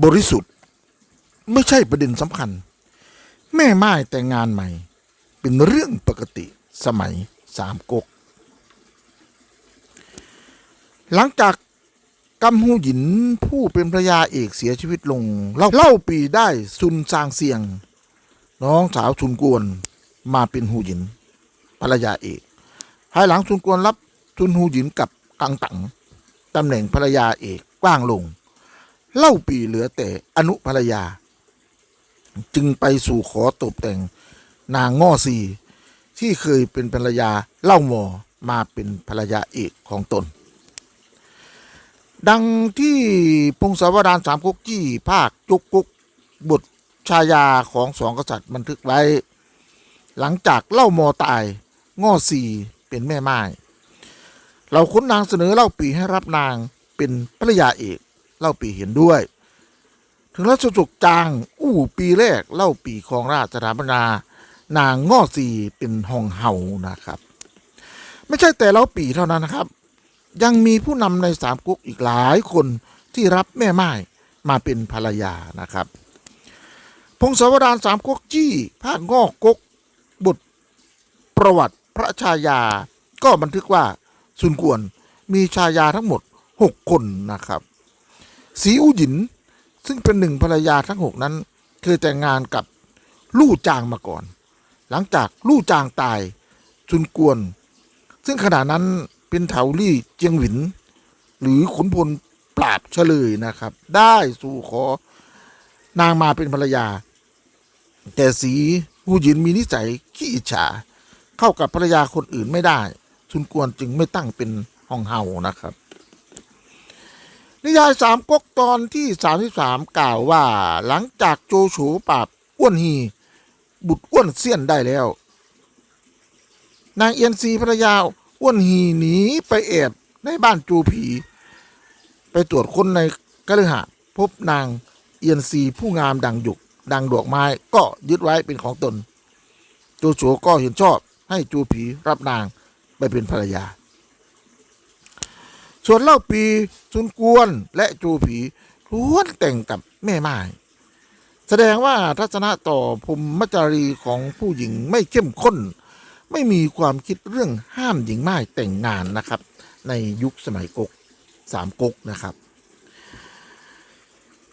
บริสุทธิ์ ไม่ใช่ประเด็นสำคัญ แม่ไม้แต่งงานใหม่ เป็นเรื่องปกติสมัยสามก๊กหลังจากกำหูหยินผู้เป็นพระยาเอกเสียชีวิตลงเล่าเล่าปีได้ซุนซางเซียง น้องสาวซุนกวนมาเป็นหูหยินภรรยาเอกภายหลังซุนกวนรับซุนหูหยินกับกังตังตำแหน่งภรรยาเอกกว้างลง เล่าปีเหลือแต่อนุภรรยา จึงไปสู่ขอตบแต่งนางง่อซีที่เคยเป็นภรรยาเล่าหมอมาเป็นภรรยาเอกของตน ดังที่พงศาวดารสามก๊กจี้ภาคจุกกุกบทชายาของสองกษัตริย์บันทึกไว้ หลังจากเล่าหมอตายง่อซีเป็นแม่ไม้เราค้นนางเสนอเล่าปีให้รับนางเป็นภรรยาเอก เล่าปีเห็นด้วย ถึงรัชจุกจางอู้ปีแรกเล่าปีของราชสถาปนานางง่อซีเป็นหองเห่านะครับ ไม่ใช่แต่เล่าปีเท่านั้นนะครับ ยังมีผู้นำในสามก๊กอีกหลายคนที่รับแม่ไม้มาเป็นภรรยานะครับ พงศาวดารสามก๊กจี้ภาคงอกก๊กบทประวัติพระชายา ก็บันทึกว่าซุนกวนมีชายาทั้งหมดหกคนนะครับ สีอูหยิน ซึ่งเป็นหนึ่งภรรยาทั้งหกนั้น เคยแต่งงานกับลู่จางมาก่อน หลังจากลู่จางตายซุนกวน ซึ่งขณะนั้นเป็นเถาลี่เจียงหวิน หรือขุนพลปราบเฉลยนะครับ ได้สู่ขอนางมาเป็นภรรยา แต่สีผู้หญินมีนิสัยขี้อิจฉา เข้ากับภรรยาคนอื่นไม่ได้ซุนกวนจึงไม่ตั้งเป็นห้องเฮานะครับ นิยายสามก๊กตอนที่สามสามกล่าวว่าหลังจากโจโฉปราบอ้วนฮีบุตรอ้วนเสี้ยนได้แล้ว นางเอียนซีภรรยาอ้วนฮีหนีไปแอบในบ้านจูผี ไปตรวจคนในกฤหะพบนางเอียนซีผู้งามดังหยุกดังดอกไม้ก็ยึดไว้เป็นของตน โจโฉก็เห็นชอบให้จูผีรับนางไปเป็นภรรยา ส่วนเล่าปีซุนกวนและจูผีล้วนแต่งกับแม่ไม้แสดงว่าทัศนะต่อพรหมจารีของผู้หญิงไม่เข้มข้น ไม่มีความคิดเรื่องห้ามหญิงไม้แต่งงานนะครับ ในยุคสมัยกกสามก๊กนะครับ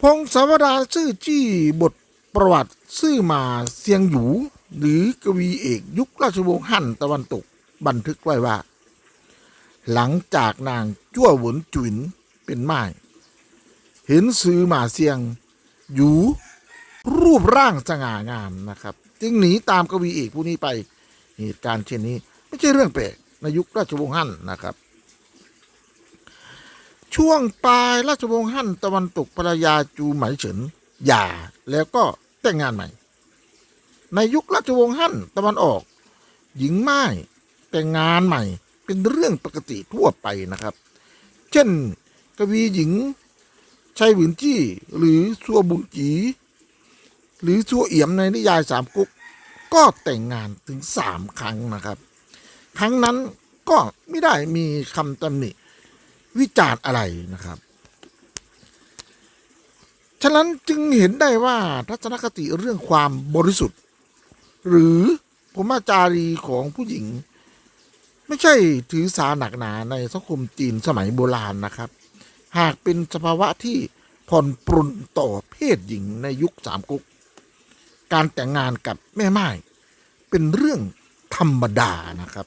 พงศาวดารซื่อจี้บทประวัติซื่อมาเซียงหยู หรือกวีเอกยุคราชวงศ์ฮั่นตะวันตก บันทึกไว้ว่า หลังจากนางจั่วหวนจุนเป็นไม้เห็นซื้อมาเซียงหยูรูปร่างสง่างามนะครับ จึงหนีตามกวีเอกผู้นี้ไปเหตุการณ์เช่นนี้ ไม่ใช่เรื่องแปลกในยุคราชวงศ์ฮั่นนะครับ ช่วงปลายราชวงศ์ฮั่นตะวันตกภรรยาจูไหมเฉินหย่าแล้วก็แต่งงานใหม่ ในยุคราชวงศ์ฮั่นตะวันออก หญิงไม้แต่งงานใหม่ เป็นเรื่องปกติทั่วไปนะครับ เช่น กวีหญิงชัยหวินจี้หรือซัวบุญจีหรือซัวเอี่ยมในนิยายสามกุ๊กก็แต่งงานถึงสามครั้งนะครับ ครั้งนั้นก็ไม่ได้มีคำตำหนิวิจารณ์อะไรนะครับ ฉะนั้นจึงเห็นได้ว่าทัศนคติเรื่องความบริสุทธิ์ หรือพรหมจารีของผู้หญิง ไม่ใช่ถือสาหนักหนาในสังคมจีนสมัยโบราณนะครับ หากเป็นสภาวะที่ผ่อนปรนต่อเพศหญิงในยุคสามก๊กการแต่งงานกับแม่ไม้เป็นเรื่องธรรมดานะครับ